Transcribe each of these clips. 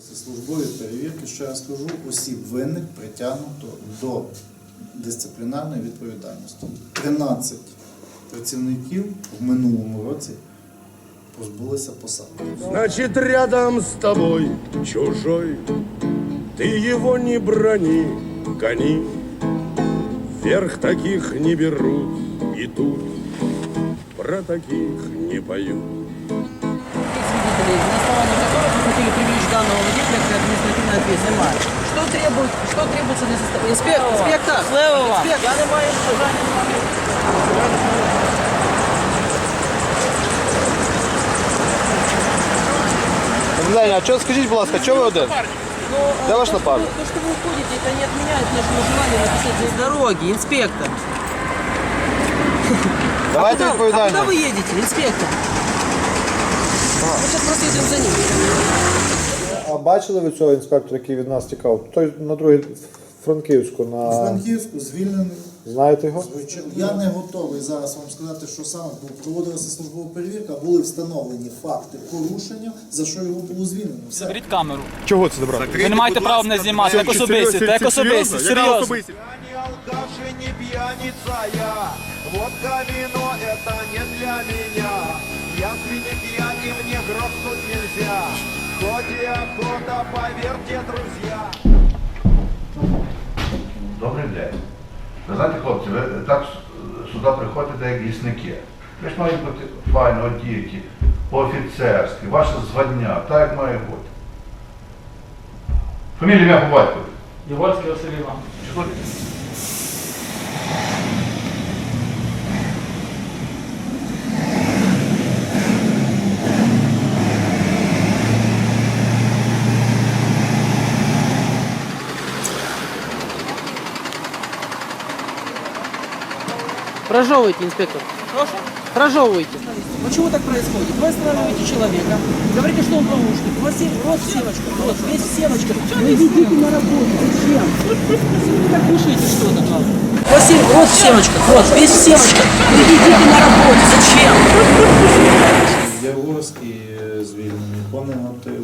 Службові перевірки, що я скажу, осіб винних притягнуто до дисциплінарної відповідальності. 13 працівників в минулому році позбулися посад. Значит, рядом с тобой чужой Ты его не брони, гони Вверх таких не берут и тут Про таких не поют свидетелей, на основании которых мы хотели привлечь данного водителя к административной ответственности. Что требует, что требуется для составления? Инспектор, инспектор, инспектор. Я не маю День, а що, скажіть, будь ласка, чого ви один? Де ваш напарник? То, что вы уходите, это не отменяет нашего желания написать здесь дороги, инспектор. Давайте а куда, а куда відповідально. вы едете, инспектор? Мы сейчас проследуем за ним. А бачили ви цього інспектора, який від нас тікав? Той на другий Франківську на Франківську звільнений. знаєте його? Звичайно, Я не готовий зараз вам сказати, що саме бо проводилася службова перевірка, були встановлені факти порушення, за що його було звільнено. Все. Заберіть камеру. Чого це забрати? Ви не маєте права мене знімати. Так особисті, так особисті, серйозно. Я не алкаш и не пьяница я Водка, вино – это не для меня Если и мне грохнуть нельзя Хоть и охота, поверьте, друзья Добрий день. Ви знаєте, хлопці, ви так сюди приходите як лісники. Ви ж мають бути файно одіті, по-офіцерськи, ваше звання, так як має бути. Фамілія ім'я по батькові. Євольський Василь Іванович. Прожевывайте, инспектор. Прошу? Прожевывайте. Почему так происходит? Вы останавливаете человека, говорите, что он помощник. У вас есть рот в вот, весь в семечках. Вы идите на работу, зачем? Вы так кушаете что-то, главное. У вас есть рот в вот, весь в семечках. Вы идите на работу, зачем? Яворський е, звільнений по негативу.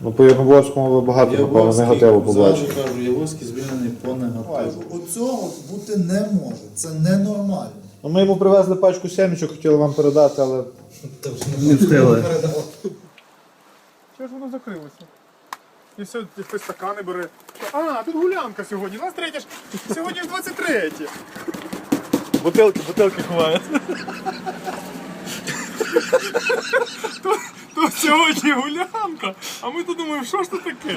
Ну, по Єрноборському ви багато, напевно, негативу побачили. зразу кажу, Яворський звільнений по негативу. Оцього бути не може. Це ненормально. Ну, ми йому привезли пачку семічок, хотіли вам передати, але Не встигли. Чого ж воно закрилося? І все, хтось стакани бере. А, тут гулянка сьогодні. У нас третє ж. Сьогодні ж 23. Бутилки, бутилки ховають. То, то сьогодні гулянка, а ми тут думаємо, що ж це таке?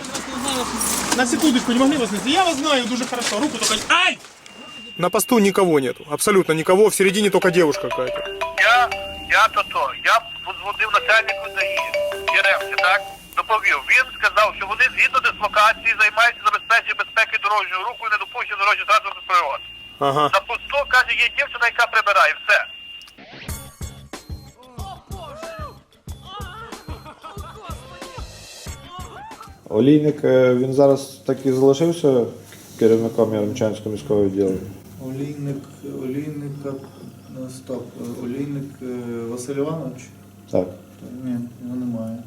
На секундочку, не могли вас найти. Я вас знаю дуже хорошо. Руку только... Ай! На посту никого нету. Абсолютно никого. В середине только девушка какая-то. Я, я то то, я подзвонив начальнику ДАІ, Єремці, так? Доповів. Він сказав, що вони згідно дислокації займаються забезпеченням безпеки дорожнього руху і не недопущення дорожньої транспортних пригод. Ага. На посту, каже, є дівчина, яка прибирає. Все. Олійник, е, він зараз так і залишився керівником Яремчанського міського відділення. Олійник, олійника, ну, стоп, е, олійник е, Василь Іванович? Так. Ні, його немає.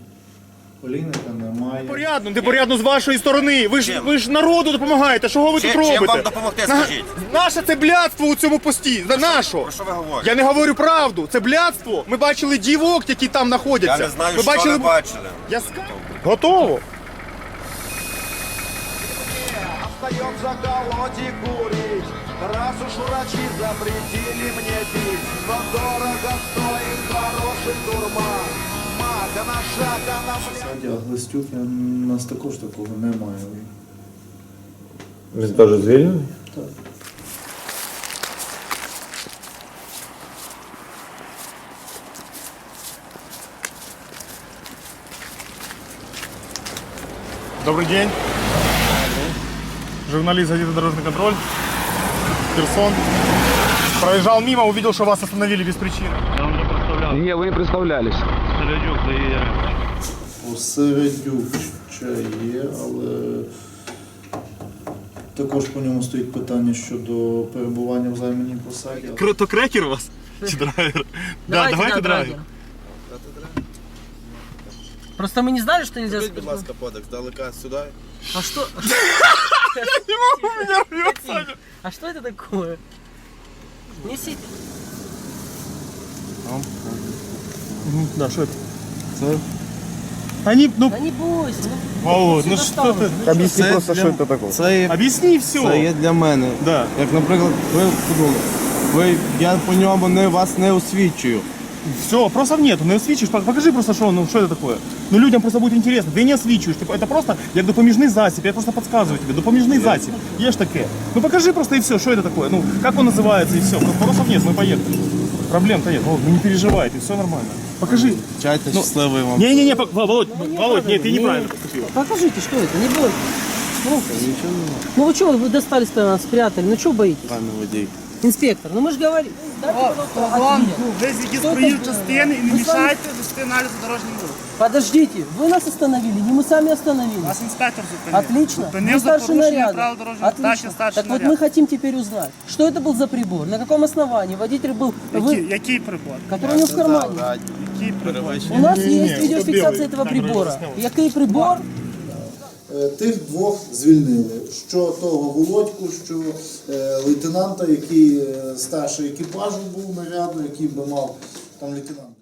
Олійника немає. Порядно, не порядно з вашої сторони. Ви ж ви ж народу допомагаєте. Чого ви тут робите? Чим вам допомогти, На- скажіть? Наше це блядство у цьому пості. За нашу. Про що ви говорите? Я не говорю правду. Це блядство. Ми бачили дівок, які там знаходяться. Я не знаю, ми що бачили... ви бачили. Я ска... Готово. Встаем заколоть и курить Раз уж врачи запретили мне пить Но дорого стоит хороший дурман Мага на шаг, а на Саді, а Глистюк, я- у нас також такого немає. Він теж звільнений? Так. Добрый день. Журналист газеты «Дорожный контроль». Херсон. Проезжал мимо, увидел, что вас остановили без причины. Ні, ви не представлялись. Посередюк ще є, але також по ньому стоїть питання щодо перебування в займаній посаді. Круто крекер у вас? Чи драйвер? Да, давайте драйвер. Просто мы не знали, что нельзя... Будь ласка, подекс, далека сюди. А что... Не могу, меня рвет, Саня. А что это такое? Несите. Да, что это? Они, ну, Да не бойся. ну, Володь, ну всё что достанут. ти? Об'ясні Це просто, для- що це таке. Це є, Об'ясни все. це є для мене. Да. Як, наприклад, ви подумали, ви, я по ньому не, вас не освічую. Все, вопросов нету, не освічуєш, покажи просто, що, ну, що це таке. Ну, людям просто буде інтересно, ти не освічуєш, типу, це просто як допоміжний засіб, я просто підказую тобі, допоміжний засіб, є ж таке. Ну, покажи просто і все, що це таке, ну, як він називається і все, вопросов нет, ми поїхали. Проблем-то нет, Володь, ну не переживайте, все нормально. Покажи. Чайте щасливий вам. Не-не-не, пок- Володь, Володь, нет, ты неправильно поступил. Покажите, что это, не бойтесь. Ну, ну вы что, вы достали, спрятали, спрятали, ну что боитесь? Пане водій. Инспектор, ну мы же говорим. Дайте, пожалуйста, ответ. Ви з Что это частини і не мішайте вести аналізу дорожнього руху. Подождите, вы нас остановили, не мы сами остановились. інспектор Отлично. Вы старший наряда. Отлично. Так вот мы хотим теперь узнать, что это был за прибор, на каком основании водитель был, вы, Який прибор? который у него в кармане. У нас есть видеофиксация этого прибора. Який прибор? Е, Тих двох звільнили. Що того Володьку, що е, лейтенанта, який е, старший екіпажу був нарядно, який би мав там лейтенант.